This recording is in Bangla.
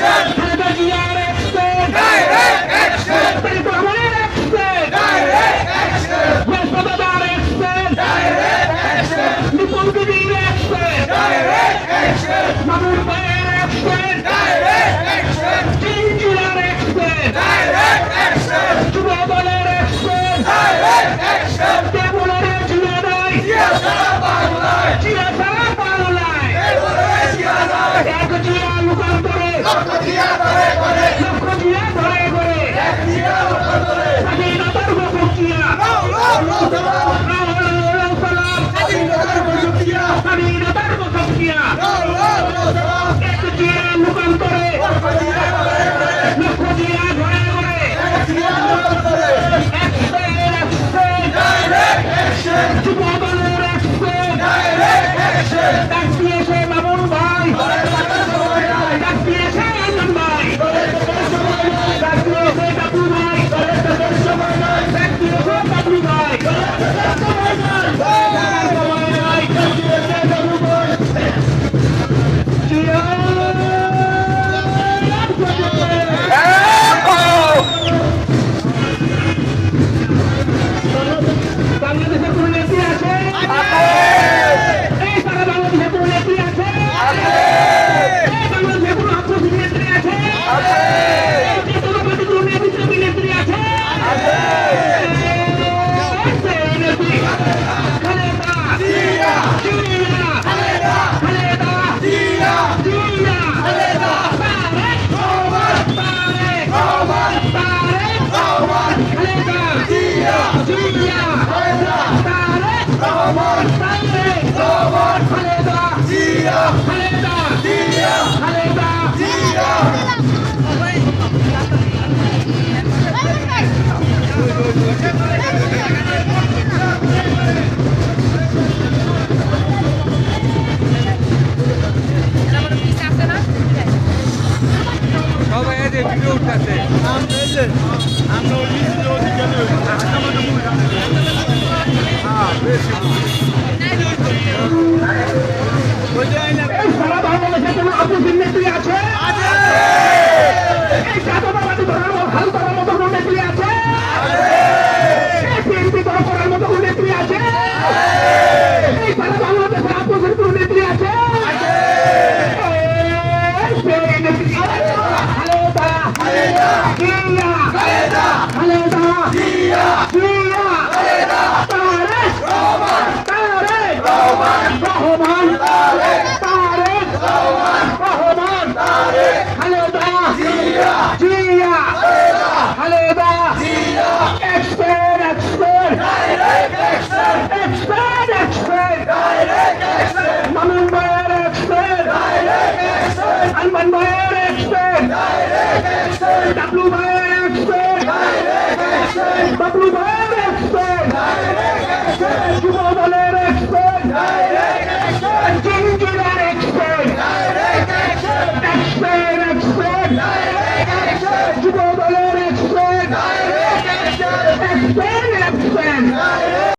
Action! Ahmadiyya সারা বাংলাদেশে কোনো আপুসির নেত্রী আছে এই জাতীয়তাবাদী ধর্ম হাল করার মতো কোনো নেত্রী আছে এই বিএনপি দল করার মতো কোনো নেত্রী আছে এই সারা বাংলাদেশে আপুসির কোনো নেত্রী আছে এই সেই নেত্রী আলমান ভাইয়ের এক্সপেন ডাবলু ভাইয়ের এক্সপেন বাবলু ভাইয়ের এক্সপেন